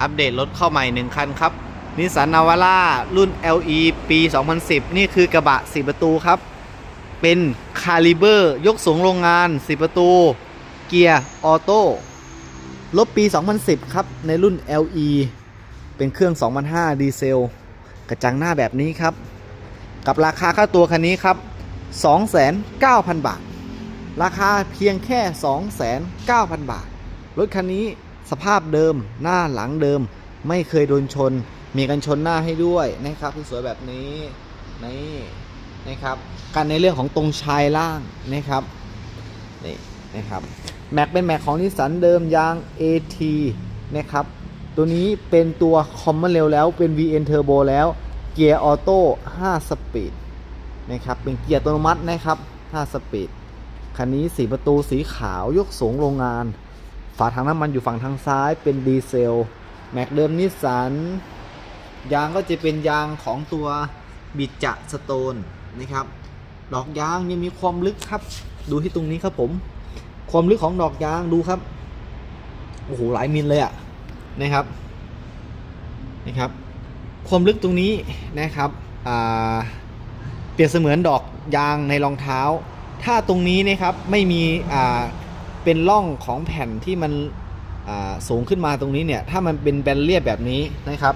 อัปเดตรถเข้าใหม่ 1 คันครับนิสสันนาวาร่ารุ่น LE ปี 2010 นี่คือกระบะ 4 ประตูครับ เป็นคาลิเบอร์ยกสูงโรงงาน 4 ประตู เกียร์ออโต้รถปี 2010 ครับ ในรุ่น LE เป็นเครื่อง 2005 ดีเซล กระจังหน้าแบบนี้ครับ กับราคาค่าตัวคันนี้ครับ 290,000บาท ราคาเพียงแค่ 290,000บาท รถคันนี้ สภาพเดิมหน้าหลังเดิม ไม่เคยโดนชน มีกันชนหน้าให้ด้วยนะครับสวยแบบนี้นี่นะครับกันในเรื่องของตรงชายล่างนะครับนี่นะครับแม็กเป็นแม็กของนิสสันเดิมยาง AT นะครับตัวนี้เป็นตัวคอมมอนเร็วแล้วเป็น VN Turbo แล้วเกียร์ออโต้5สปีดนะครับเป็นเกียร์อัตโนมัตินะครับ5สปีดคันนี้สีประตูสีขาวยกสูงโรงงาน ฝาถังน้ำมันอยู่ฝั่งทางซ้ายเป็นดีเซล แม็กเดิมนิสสันยางก็จะเป็นยางของตัวบิจะสโตนนะครับ ดอกยางยังมีความลึกครับ ดูที่ตรงนี้ครับผม ความลึกของดอกยางดูครับ โอ้โหหลายมิลเลยอะนะครับ นะครับ ความลึกตรงนี้นะครับอ่าเปรียบเสมือนดอกยางในรองเท้า ถ้าตรงนี้นะครับไม่มีอ่า เป็นร่องของแผ่นที่มันสูงขึ้นมาตรงนี้เนี่ย ถ้ามันเป็นแบนเรียบแบบนี้นะครับ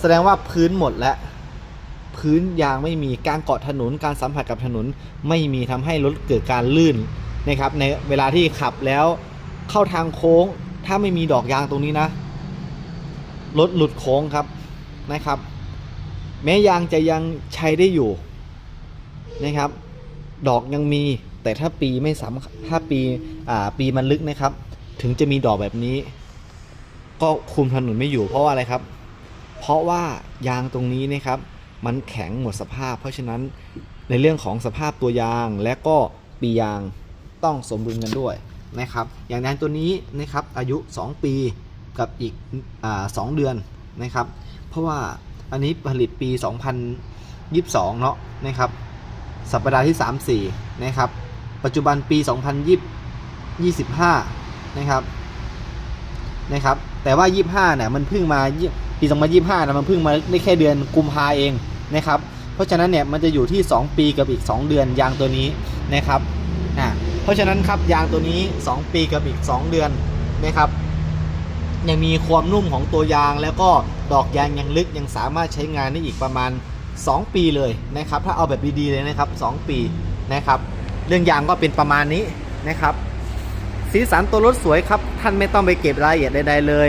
แสดงว่าพื้นหมดแล้วพื้นยางไม่มีการเกาะถนนการสัมผัสกับถนนไม่มีทำให้รถเกิดการลื่นนะครับ ในเวลาที่ขับแล้วเข้าทางโค้ง ถ้าไม่มีดอกยางตรงนี้นะรถหลุดโค้งครับนะครับ แม้ยางจะยังใช้ได้อยู่นะครับ ดอกยังมี แต่ถ้าปีไม่สำถ้าปีอ่าปีมันลึกนะครับ ถึงจะมีดอกแบบนี้ ก็คุมถนนไม่อยู่เพราะว่าอะไรครับ เพราะว่ายางตรงนี้นะครับ มันแข็งหมดสภาพ เพราะฉะนั้นในเรื่องของสภาพตัวยางและก็ปียางต้องสมดุลกันด้วยนะครับ อย่างยางตัวนี้นะครับอายุ 2 ปีกับอีกอาสองเดือนนะครับ เพราะว่าอันนี้ผลิตปี 2022 เนาะนะครับ สัปดาห์ที่ 3 4 นะครับ ปัจจุบันปี 2025 นะครับ นะครับ แต่ว่า 25เนี่ยมันเพิ่งมายี่ปี 2025นะมันเพิ่งมาได้แค่เดือนกุมภาเองนะครับ เพราะฉะนั้นเนี่ยมันจะอยู่ที่ 2 ปีกับอีก 2 เดือนยางตัวนี้นะครับอ่าเพราะฉะนั้นครับยางตัวนี้ 2 ปีกับอีก 2 เดือนนะครับ ยังมีความนุ่มของตัวยางแล้วก็ดอกยางยังลึกยังสามารถใช้งานได้อีกประมาณ 2 ปีเลยนะครับ ถ้าเอาแบบดีๆเลยนะครับ 2 ปีนะครับ เรื่องยางก็เป็นประมาณนี้นะครับ สีสันตัวรถสวยครับ ท่านไม่ต้องไปเก็บรายละเอียดใดๆเลย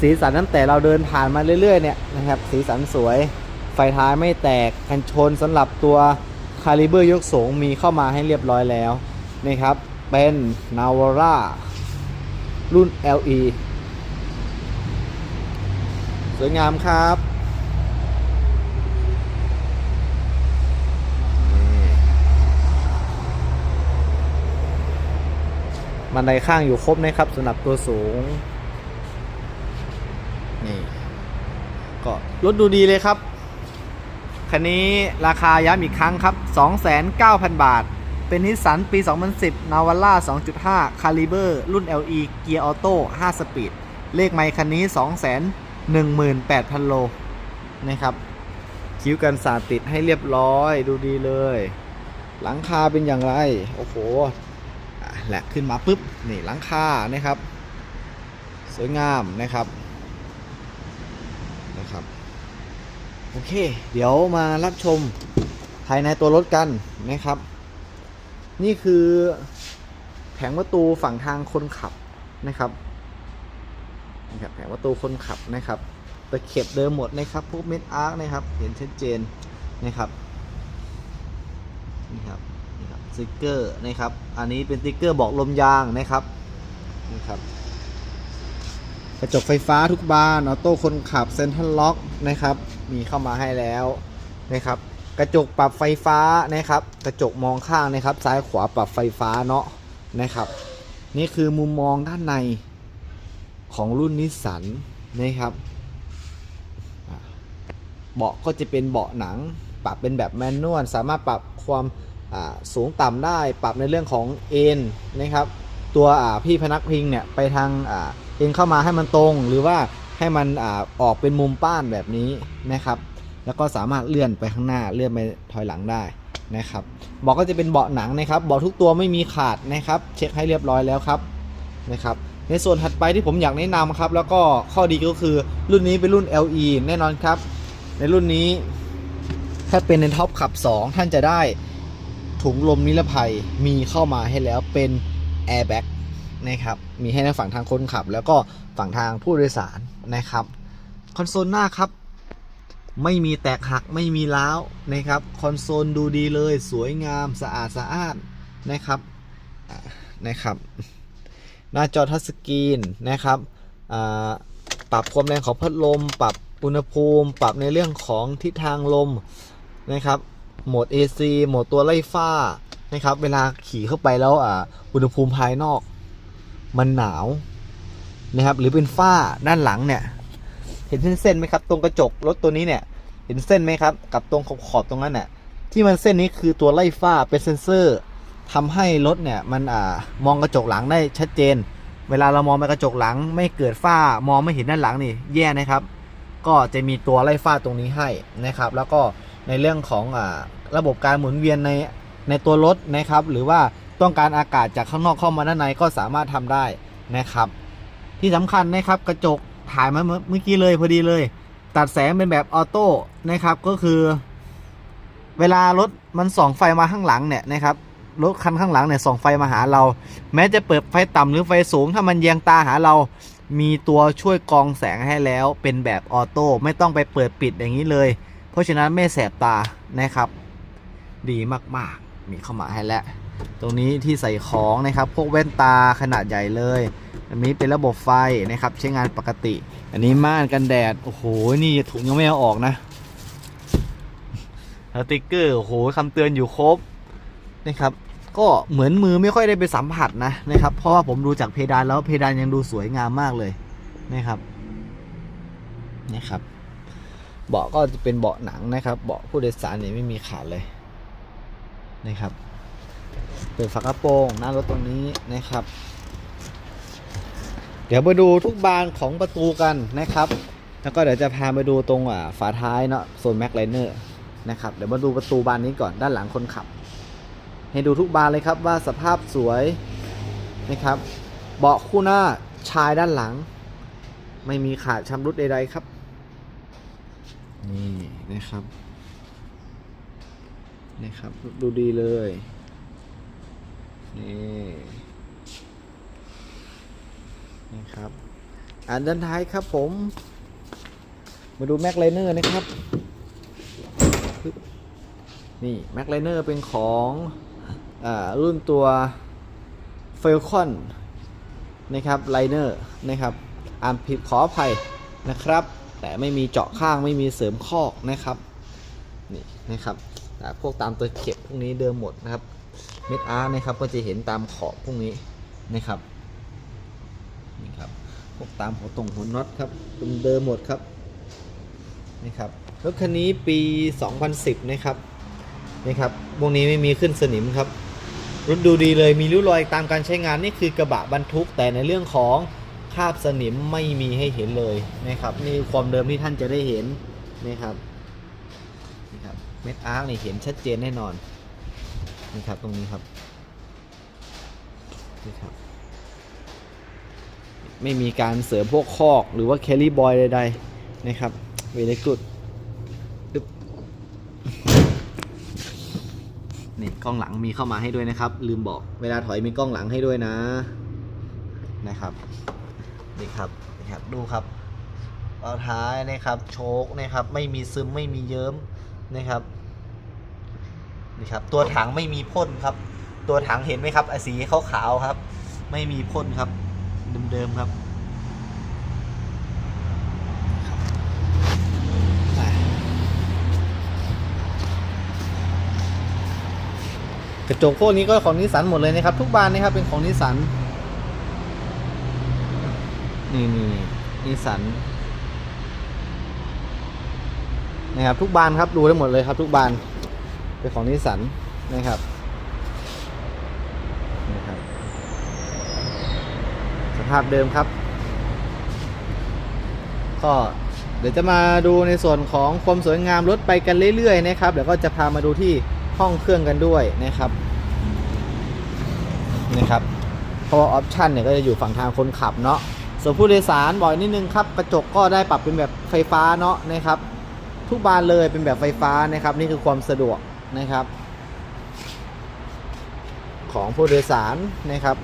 สีสันตั้งแต่เราเดินผ่านมาเรื่อยๆเนี่ยนะครับ สีสันสวย ไฟท้ายไม่แตกกันชนสำหรับตัวคาลิเบอร์ยกสูงมีเข้ามาให้เรียบร้อยแล้วนะครับ เป็นนาวาร่ารุ่น LE สวยงามครับ บันไดข้างอยู่ครบนะครับสำหรับตัวสูง นี่ ก็รถดูดีเลยครับ คันนี้ราคาย้ำอีกครั้งครับ 29,000บาท เป็นนิสสันปี 2010 Navara 2.5 Caliber รุ่น LE เกียร์ออโต้ 5 สปีด เลขไมค์คันนี้ 218,000 โลนะครับคิ้วกันสาดติดให้เรียบร้อยดูดีเลย หลังคาเป็นอย่างไร โอ้โห แหละขึ้นมาปุ๊บนี่หลังคานะครับ สวยงามนะครับนะครับโอเค เดี๋ยวมารับชมภายในตัวรถกันนะครับ นี่คือแผงประตูฝั่งทางคนขับนะครับนะครับแผงประตูคนขับนะครับตะเข็บเดิมหมดนะครับพวกเม็ดอาร์คนะครับ เห็นชัดเจนนะครับนี่ครับ ติกเกอร์นะครับ อันนี้เป็นสติกเกอร์บอกลมยางนะครับนะครับ กระจกไฟฟ้าทุกบานออโต้คนขับเซ็นทรัลล็อกนะครับ มีเข้ามาให้แล้วนะครับ กระจกปรับไฟฟ้านะครับ กระจกมองข้างนะครับ ซ้ายขวาปรับไฟฟ้าเนาะนะครับ นี่คือมุมมองด้านในของรุ่นนิสสันนะครับเบาะก็จะเป็นเบาะหนัง ปรับเป็นแบบแมนนวลสามารถปรับความ สูงต่ำได้ปรับในเรื่องของเอ็นนะครับตัวพี่พนักพิงเนี่ยไปทางอเอ็นเข้ามาให้มันตรง หรือว่าให้มันอออกเป็นมุมป้านแบบนี้นะครับแล้วก็สามารถเลื่อนไปข้างหน้าเลื่อนไปถอยหลังได้นะครับเบาะก็จะเป็นเบาะหนังนะครับเบาะทุกตัวไม่มีขาดนะครับ เช็คให้เรียบร้อยแล้วครับนะครับในส่วนถัดไปที่ผมอยากแนะนำครับ แล้วก็ข้อดีก็คือรุ่นนี้เป็นรุ่น LE แน่นอนครับ ในรุ่นนี้ถ้าเป็นในท็อปขับ 2 ท่านจะได้ ถุงลมนิรภัยมีเข้ามาให้แล้วเป็นแอร์แบ็กนะครับมีให้ในฝั่งทางคนขับ แล้วก็ฝั่งทางผู้โดยสารนะครับคอนโซลหน้าครับ ไม่มีแตกหักไม่มีล้าวนะครับคอนโซลดูดีเลยสวยงามสะอาดสะอาดนะครับนะครับหน้าจอทัชสกรีนนะครับอ่าปรับความแรงของพัดลม ปรับอุณหภูมิ ปรับในเรื่องของทิศทางลมนะครับ โหมด AC โหมดตัวไล่ฟ้านะครับ เวลาขี่เข้าไปแล้วอ่าอุณหภูมิภายนอก มันหนาวนะครับ หรือเป็นฝ้าด้านหลังเนี่ย เห็นเส้นๆไหมครับ ตรงกระจกรถตัวนี้เนี่ย เห็นเส้นไหมครับ กับตรงขอบขอบๆตรงนั้นน่ยที่มันเส้นนี้คือตัวไล่ฝ้าเป็นเซนเซอร์ทำให้รถเนี่ยมันอ่ามองกระจกหลังได้ชัดเจน เวลาเรามองไปกระจกหลัง ไม่เกิดฝ้ามองไม่เห็นด้านหลังนี่แย่นะครับ ก็จะมีตัวไล่ฝ้าตรงนี้ให้นะครับ แล้วก็ ในเรื่องของอระบบการหมุนเวียนในในตัวรถนะครับ หรือว่าต้องการอากาศจากข้างนอกเข้ามาด้านในก็สามารถทำได้นะครับ ที่สำคัญนะครับกระจกถ่ายมาเมื่อกี้เลยพอดีเลย ตัดแสงเป็นแบบออโต้นะครับก็คือ เวลารถมันส่องไฟมาข้างหลังเนี่ยนะครับรถคันข้างหลังเนี่ยส่องไฟมาหาเรา แม้จะเปิดไฟต่ำหรือไฟสูง ถ้ามันแยงตาหาเรา มีตัวช่วยกองแสงให้แล้ว เป็นแบบออโต้ไม่ต้องไปเปิดปิดอย่างนี้เลย เพราะฉะนั้นไม่แสบตานะครับ ดีมากๆ มีเข้ามาให้แล้ว ตรงนี้ที่ใส่ของนะครับ พวกแว่นตาขนาดใหญ่เลย อันนี้เป็นระบบไฟนะครับ ใช้งานปกติ อันนี้ม่านกันแดด โอ้โห นี่ถุงยังไม่เอาออกนะสติกเกอร์ โอ้โหคำเตือนอยู่ครบนะครับก็เหมือนมือไม่ค่อยได้ไปสัมผัสนะนะครับ เพราะว่าผมดูจากเพดานแล้วเพดานยังดูสวยงามมากเลยนะครับนะครับ เบาะก็จะเป็นเบาะหนังนะครับเบาะผู้โดยสารเนี่ยไม่มีขาดเลยนะครับเปิดฝากระโปรงหน้ารถตรงนี้นะครับ เดี๋ยวมาดูทุกบานของประตูกันนะครับ แล้วก็เดี๋ยวจะพามาดูตรงฝาท้ายเนาะโซนแม็กไลเนอร์นะครับเดี๋ยวมาดูประตูบานนี้ก่อนด้านหลังคนขับ ให้ดูทุกบานเลยครับว่าสภาพสวยนะครับ เบาะคู่หน้าชายด้านหลัง ไม่มีขาดชำรุดใดๆครับ นี่นะครับนะครับ ดูดีเลย นี่นะครับ อ่านด้านท้ายครับผม มาดูแม็กไลเนอร์นะครับ นี่แม็กไลเนอร์เป็นของอ่ารุ่นตัว f a l c o n นะครับไลเนอร์นะครับ อ่านผิดขออภัยนะครับ แต่ไม่มีเจาะข้างไม่มีเสริมคอกนะครับนี่นะครับอ่พวกตามตัวเข็บพวกนี้เดิมหมดนะครับเม็ดอาร์นะครับก็จะเห็นตามขอบพวกนี้นะครับนี่ครับพวกตามหัวตรงหัวน็อตครับเดิมหมดครับนี่ครับรถคันนี้ปี 2010 นะครับนี่ครับพวกนี้ไม่มีขึ้นสนิมครับรถดูดีเลยมีริ้วรอยตามการใช้งานนี่คือกระบะบรรทุกแต่ในเรื่องของ คราบสนิมไม่มีให้เห็นเลยนะครับนี่ความเดิมที่ท่านจะได้เห็นนะครับนี่ครับเม็ดอาร์นี่เห็นชัดเจนแน่นอนนี่ครับตรงนี้ครับนี่ครับ ไม่มีการเสริมพวกคอกหรือว่าแคลรี่บอยใดๆนะครับเวลกุดนี่กล้องหลังมีเข้ามาให้ด้วยนะครับ ลืมบอกเวลาถอยมีกล้องหลังให้ด้วยนะนะครับ นี่ครับนี่ครับดูครับเบาท้ายนะครับโชคนะครับไม่มีซึมไม่มีเยิ้มนะครับนี่ครับตัวถังไม่มีพ่นครับ ตัวถังเห็นไหมครับสีขาวๆครับ ไม่มีพ่นครับเดิมๆครับกระจกพวกนี้ก็ของนิสสันหมดเลยนะครับ ทุกบานนะครับเป็นของนิสสัน นี่นี่นิสันนะครับทุกบานครับดูได้หมดเลยครับ ทุกบานเป็นของนิสันนะครับนะครับสภาพเดิมครับ ก็เดี๋ยวจะมาดูในส่วนของความสวยงามรถไปกันเรื่อยๆนะครับเดี๋ยวก็จะพามาดูที่ห้องเครื่องกันด้วยนะครับนะครับเพราะออปชันเนี่ยก็จะอยู่ฝั่งทางคนขับเนาะ ส่วนผู้โดยสารบอกอีกนิดนึงครับกระจกก็ได้ปรับเป็นแบบไฟฟ้าเนาะนะครับทุกบานเลยเป็นแบบไฟฟ้านะครับ นี่คือความสะดวกนะครับ ของผู้โดยสารนะครับ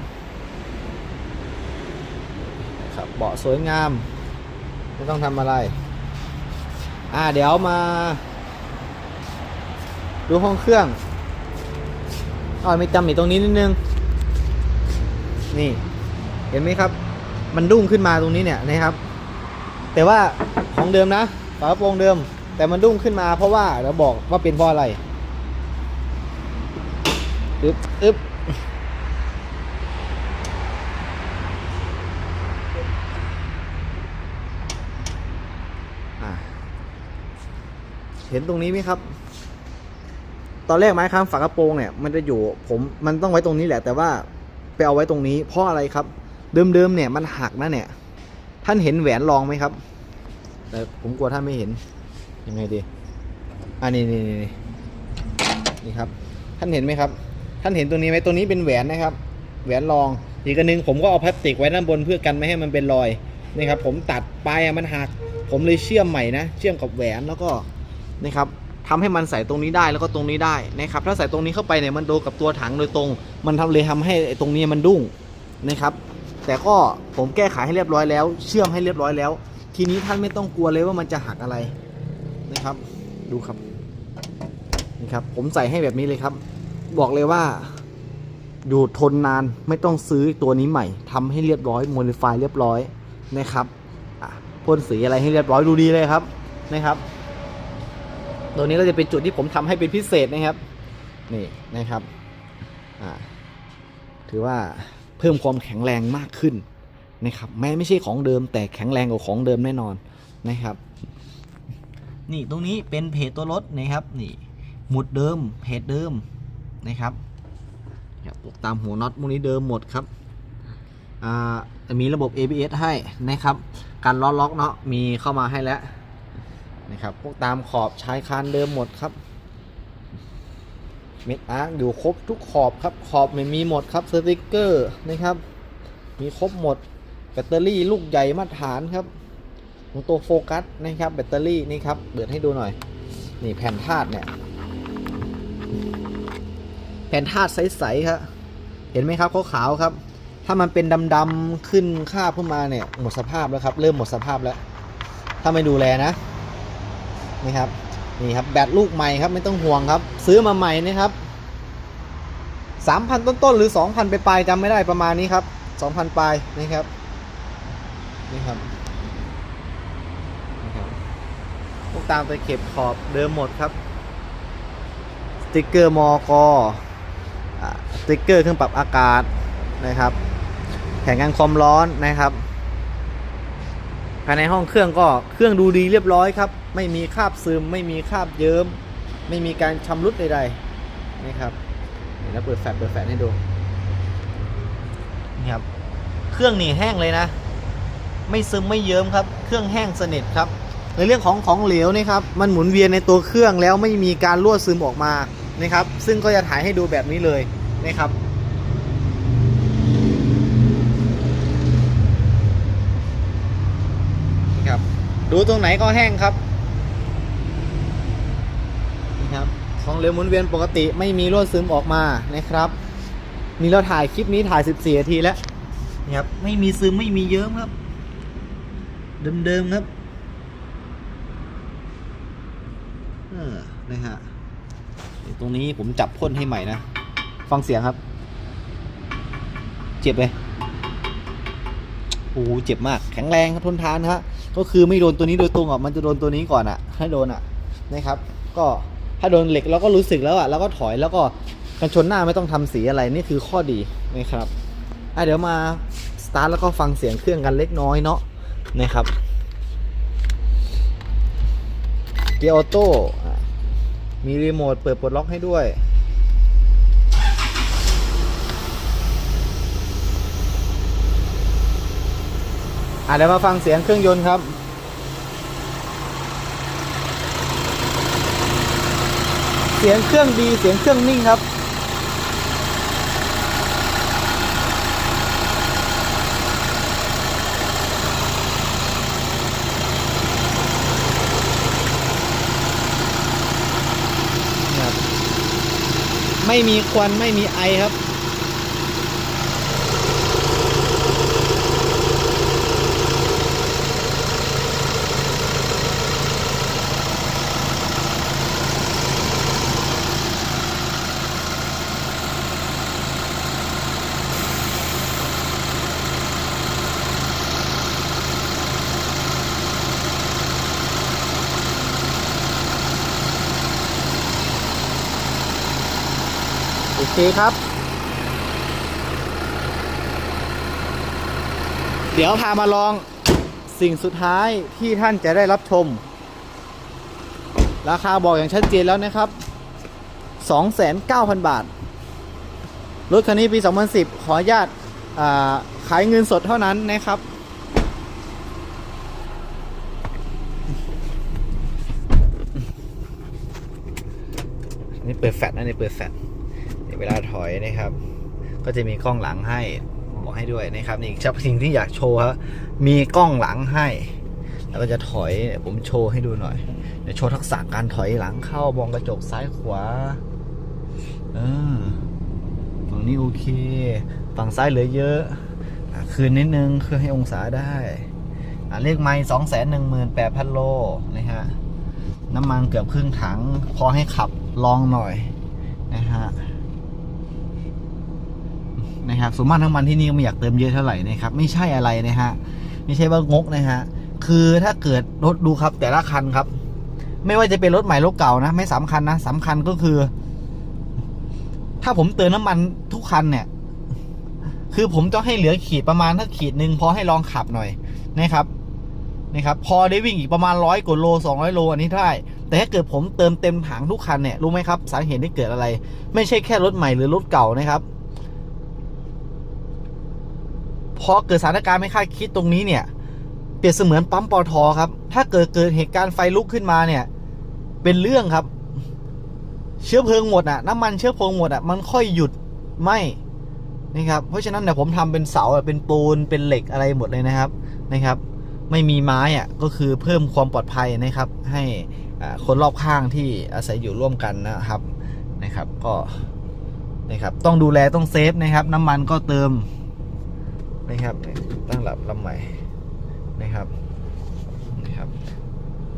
ครับเบาะสวยงาม ไม่ต้องทำอะไร อ่าเดี๋ยวมา ดูห้องเครื่องอ๋อมีจำอีกตรงนี้นิดนึง นี่ เห็นไหมครับ มันดุ้งขึ้นมาตรงนี้เนี่ยนะครับ แต่ว่าของเดิมนะฝากระโปรงเดิม แต่มันดุ้งขึ้นมาเพราะว่าเราบอกว่าเป็นเพราะอะไรอึบอึบเห็นตรงนี้ไหมครับ ตอนแรกไม้ค้ำฝากระโปรงเนี่ย มันจะอยู่ผมมันต้องไว้ตรงนี้แหละ แต่ว่าไปเอาไว้ตรงนี้เพราะอะไรครับ เดิมๆเนี่ยมันหักนะเนี่ย ท่านเห็นแหวนรองไหมครับ แต่ผมกลัวท่านไม่เห็น ยังไงดี อันนี้นี่นี่นี่ครับ ท่านเห็นไหมครับ ท่านเห็นตรงนี้ไหมตัวนี้เป็นแหวนนะครับ แหวนรอง อีกอันนึงผมก็เอาพลาสติกไว้ด้านบนเพื่อกันไม่ให้มันเป็นรอย นี่ครับ ผมตัดปลายมันหัก ผมเลยเชื่อมใหม่นะ เชื่อมกับแหวนแล้วก็นะครับทำให้มันใส่ตรงนี้ได้แล้วก็ตรงนี้ได้นะครับ ถ้าใส่ตรงนี้เข้าไปเนี่ยมันโดนกับตัวถังโดยตรง มันทำเลยทำให้ตรงนี้มันดุ้งนะครับ แต่ก็ผมแก้ไขให้เรียบร้อยแล้ว เชื่อมให้เรียบร้อยแล้ว ทีนี้ท่านไม่ต้องกลัวเลยว่ามันจะหักอะไรนะครับ ดูครับนี่ครับ ผมใส่ให้แบบนี้เลยครับ บอกเลยว่า อยู่ทนนานไม่ต้องซื้อตัวนี้ใหม่ทำให้เรียบร้อยโมดิฟายเรียบร้อยนะครับพ่นสีอะไรให้เรียบร้อยดูดีเลยครับนะครับ ตัวนี้ก็จะเป็นจุดที่ผมทำให้เป็นพิเศษนะครับ นี่นะครับ อ่า ถือว่า เพิ่มความแข็งแรงมากขึ้นนะครับแม้ไม่ใช่ของเดิมแต่แข็งแรงกว่าของเดิมแน่นอนนะครับ นี่ตรงนี้เป็นเพจตัวรถนะครับนี่หมุดเดิมเพจเดิมนะครับครับตามหัวน็อตพวกนี้เดิมหมดครับมีระบบ ABS ให้นะครับ การล้อล็อกเนาะมีเข้ามาให้แล้วนะครับพวกตามขอบชายคานเดิมหมดครับ เม็ดอาร์คอยู่ครบทุกขอบครับขอบไม่มีหมดครับสติกเกอร์นะครับ มีครบหมดแบตเตอรี่ลูกใหญ่มาตรฐานครับของตัวโฟกัสนะครับ แบตเตอรี่นี่ครับเปิดให้ดูหน่อย นี่แผ่นธาตุเนี่ย แผ่นธาตุใสๆครับเห็นไหมครับขาวๆครับ ถ้ามันเป็นดำๆขึ้นคราบขึ้นมาเนี่ยหมดสภาพแล้วครับ เริ่มหมดสภาพแล้ว ถ้าไม่ดูแลนะนี่ครับ นี่ครับแบตลูกใหม่ครับไม่ต้องห่วงครับ ซื้อมาใหม่นะครับสามพันต้นๆหรือสองพันไปปลายๆจำไม่ได้ประมาณนี้ครับสองพันปลายนะครับนี่ครับนี่ครับพวกตามตะเข็บขอบเดิมหมดครับสติกเกอร์มอกอสติกเกอร์เครื่องปรับอากาศนะครับแผงกันความร้อนนะครับ ภายในห้องเครื่องก็เครื่องดูดีเรียบร้อยครับ ไม่มีคราบซึม ไม่มีคราบเยิ้ม ไม่มีการชำรุดใดๆนะครับเดี๋ยวเราเปิดแฟลชเปิดแฟลชให้ดูนี่ครับเครื่องนี่แห้งเลยนะ ไม่ซึมไม่เยิ้มครับ เครื่องแห้งสนิทครับ ในเรื่องของของเหลวนี่ครับมันหมุนเวียนในตัวเครื่องแล้วไม่มีการรั่วซึมออกมานะครับ ซึ่งก็จะถ่ายให้ดูแบบนี้เลยนะครับ นี่ครับ ดูตรงไหนก็แห้งครับนี่ครับของเหลวหมุนเวียนปกติไม่มีรั่วซึมออกมานะครับ นี่เราถ่ายคลิปนี้ถ่าย 14นาทีแล้วนี่ครับไม่มีซึมไม่มีเยิ้มครับ เดิมๆครับเออนะฮะตรงนี้ผมจับพ่นให้ใหม่นะ ฟังเสียงครับ เจ็บเลยโอ้เจ็บมาก แข็งแรงครับทนทานฮะ ก็คือไม่โดนตัวนี้โดยตรงอะมันจะโดนตัวนี้ก่อนอะให้โดนอะนะครับ ก็ถ้าโดนเหล็กเราก็รู้สึกแล้วอะแล้วก็ถอยแล้วก็กันชนหน้าไม่ต้องทำสีอะไรนี่คือข้อดีนะครับอะเดี๋ยวมาสตาร์ทแล้วก็ฟังเสียงเครื่องกันเล็กน้อยเนาะนะครับเกียร์ออโต้มีรีโมทเปิดปลดล็อกให้ด้วย อะเดี๋ยวมาฟังเสียงเครื่องยนต์ครับเสียงเครื่องดีเสียงเครื่องนิ่งครับ ไม่มีควันไม่มีไอครับ โอเคครับ เดี๋ยวพามาลองสิ่งสุดท้ายที่ท่านจะได้รับชม ราคาบอกอย่างชัดเจนแล้วนะครับ 29,000บาท รถคันนี้ปี 2010 ขออนุญาตขายเงินสดเท่านั้นนะครับนี่เปิดแฟลชนะนี่เปิดแฟลช เวลาถอยนะครับ ก็จะมีกล้องหลังให้บอกให้ด้วยนะครับนี่ชับสิ่งที่อยากโชว์ครับมีกล้องหลังให้ แล้วก็จะถอยผมโชว์ให้ดูหน่อยเดี๋ยวโชว์ทักษะการถอยหลังเข้ามองกระจกซ้ายขวาเออฝั่งนี้โอเค ฝั่งซ้ายเหลือเยอะคืนนิดนึงคือให้องศาได้เลขไม้สองแสนหนึ่งหมื่นแปดพันโลนะฮะน้ำมันเกือบครึ่งถัง พอให้ขับลองหน่อยนะฮะ นะครับส่วนมากน้ำมันที่นี่ก็ไม่อยากเติมเยอะเท่าไหร่นะครับ ไม่ใช่อะไรนะฮะไม่ใช่ว่างกนะฮะคือถ้าเกิดรถดูครับแต่ละคันครับ ไม่ว่าจะเป็นรถใหม่รถเก่านะ ไม่สำคัญนะสำคัญก็คือ ถ้าผมเติมน้ำมันทุกคันเนี่ย คือผมต้องให้เหลือขีดประมาณถ้าขีดหนึ่งพอให้ลองขับหน่อยนะครับนะครับ พอได้วิ่งอีกประมาณร้อยกว่าโลสองร้อยโลอันนี้ได้ แต่ถ้าเกิดผมเติมเต็มถังทุกคันเนี่ยรู้ไหมครับ สาเหตุที่เกิดอะไร ไม่ใช่แค่รถใหม่หรือรถเก่านะครับ พอเกิดสถานการณ์ไม่คาดคิดตรงนี้เนี่ย เปรียบเสมือนปั๊มปอทอครับ ถ้าเกิดเกิดเหตุการณ์ไฟลุกขึ้นมาเนี่ย เป็นเรื่องครับ เชื้อเพลิงหมดอะ น้ำมันเชื้อเพลิงหมดอะ มันค่อยหยุดไหมนะครับ เพราะฉะนั้นเนี่ยผมทำเป็นเสาเป็นปูน เป็นเหล็กอะไรหมดเลยนะครับ นะครับ ไม่มีไม้อะ ก็คือเพิ่มความปลอดภัยนะครับ ให้คนรอบข้างที่อาศัยอยู่ร่วมกันนะครับ นะครับ ก็นะครับ ต้องดูแลต้องเซฟนะครับ น้ำมันก็เติม นะครับ ตั้งหลับลำใหม่นะครับนะครับ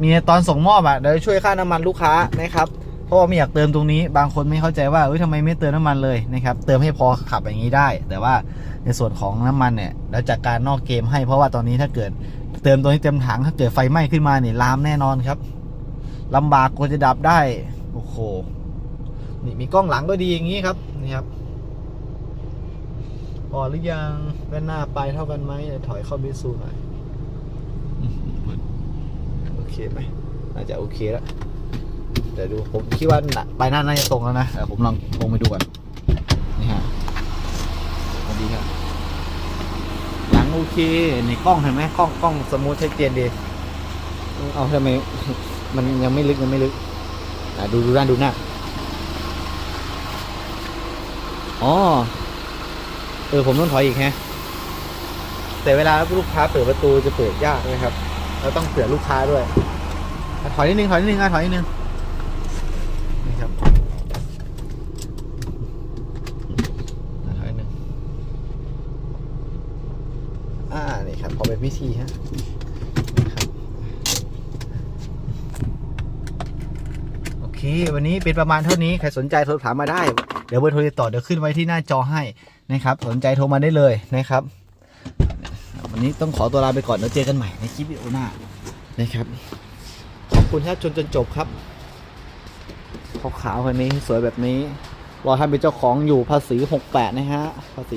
มีตอนส่งมอบอะเดี๋ยวช่วยค่าน้ำมันลูกค้านะครับ เพราะว่าไม่อยากเติมตรงนี้ บางคนไม่เข้าใจว่าเอ้ยทำไมไม่เติมน้ำมันเลยนะครับ เติมให้พอขับอย่างนี้ได้ แต่ว่าในส่วนของน้ำมันเนี่ยเราจัดการนอกเกมให้ เพราะว่าตอนนี้ถ้าเกิดเติมตัวนี้เต็มถังถ้าเกิดไฟไหม้ขึ้นมาเนี่ยลามแน่นอนครับลำบากกว่าจะดับได้ โอ้โห นี่มีกล้องหลังก็ดีอย่างนี้ครับ นี่ครับ พอหรือยังด้านหน้าไปเท่ากันไหมเดี๋ยวถอยเข้ามิสูหน่อยอื้อหือโอเคไหมน่าจะโอเคแล้วเดี๋ยวดูผมคิดว่าน่ะไปหน้าน่าจะตรงแล้วนะเดี๋ยวผมลองลงไปดูก่อนนี่ฮะสวัสดีครับหลังโอเคในกล้องเห็นไหมกล้องกล้องสมูทชัดเจนดีเอาทำไมมันยังไม่ลึกยังไม่ลึกอะดูดูด้านดูหน้าอ๋อ เออผมต้องถอยอีกฮะแต่เวลาลูกค้าเปิดประตูจะเปิดยากนะครับเราต้องเผื่อลูกค้าด้วยถอยนิดนึงถอยนิดนึงอะถอยนิดนึงนี่ครับถอยนิดนึงอ่านี่ครับพอเป็นพิธีฮะนี่ครับ โอเค วันนี้เป็นประมาณเท่านี้ ใครสนใจโทรถามมาได้ เดี๋ยวเบอร์โทรติดต่อเดี๋ยวขึ้นไว้ที่หน้าจอให้นะครับ สนใจโทรมาได้เลยนะครับ วันนี้ต้องขอตัวลาไปก่อนเดี๋ยวเจอกันใหม่ในคลิปวิดีโอหน้านะครับ ขอบคุณครับจนจนจบครับขาวๆคนนี้สวยแบบนี้ รอท่านเป็นเจ้าของอยู่ภาษี68นะฮะ ภาษี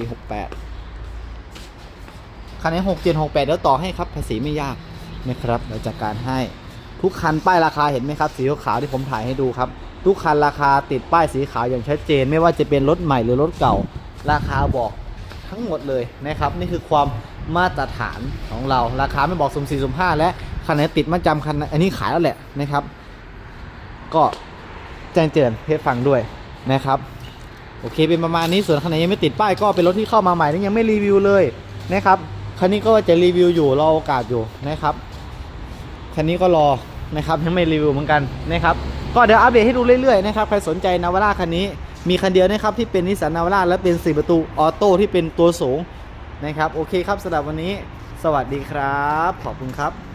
68คันนี้หกเจ็ดหกแปดเดี๋ยวต่อให้ครับ ภาษีไม่ยากนะครับเดี๋ยวจัดการให้ ทุกคันป้ายราคาเห็นไหมครับ สีขาวที่ผมถ่ายให้ดูครับ ทุกคันราคาติดป้ายสีขาวอย่างชัดเจน ไม่ว่าจะเป็นรถใหม่หรือรถเก่า ราคาบอกทั้งหมดเลยนะครับ นี่คือความมาตรฐานของเรา ราคาไม่บอกสุ่มสี่สุ่มห้าและคันไหนติดมาจำคันนอันนี้ขายแล้วแหละนะครับ ก็แจ้งเตือนเพจฟังด้วยนะครับโอเคเป็นประมาณนี้ส่วนคันไหนยังไม่ติดป้ายก็เป็นรถที่เข้ามาใหม่นี่ยังไม่รีวิวเลยนะครับคันนี้ก็จะรีวิวอยู่รอโอกาสอยู่นะครับ คันนี้ก็รอนะครับยังไม่รีวิวเหมือนกันนะครับก็เดี๋ยวอัปเดตให้ดูเรื่อยๆนะครับใครสนใจนาวาร่าคันนี้มีคันเดียวนะครับที่เป็นนิสสันนาวาร่าและเป็น4ประตูออโต้ที่เป็นตัวสูงนะครับโอเคครับสำหรับวันนี้ สวัสดีครับ ขอบคุณครับ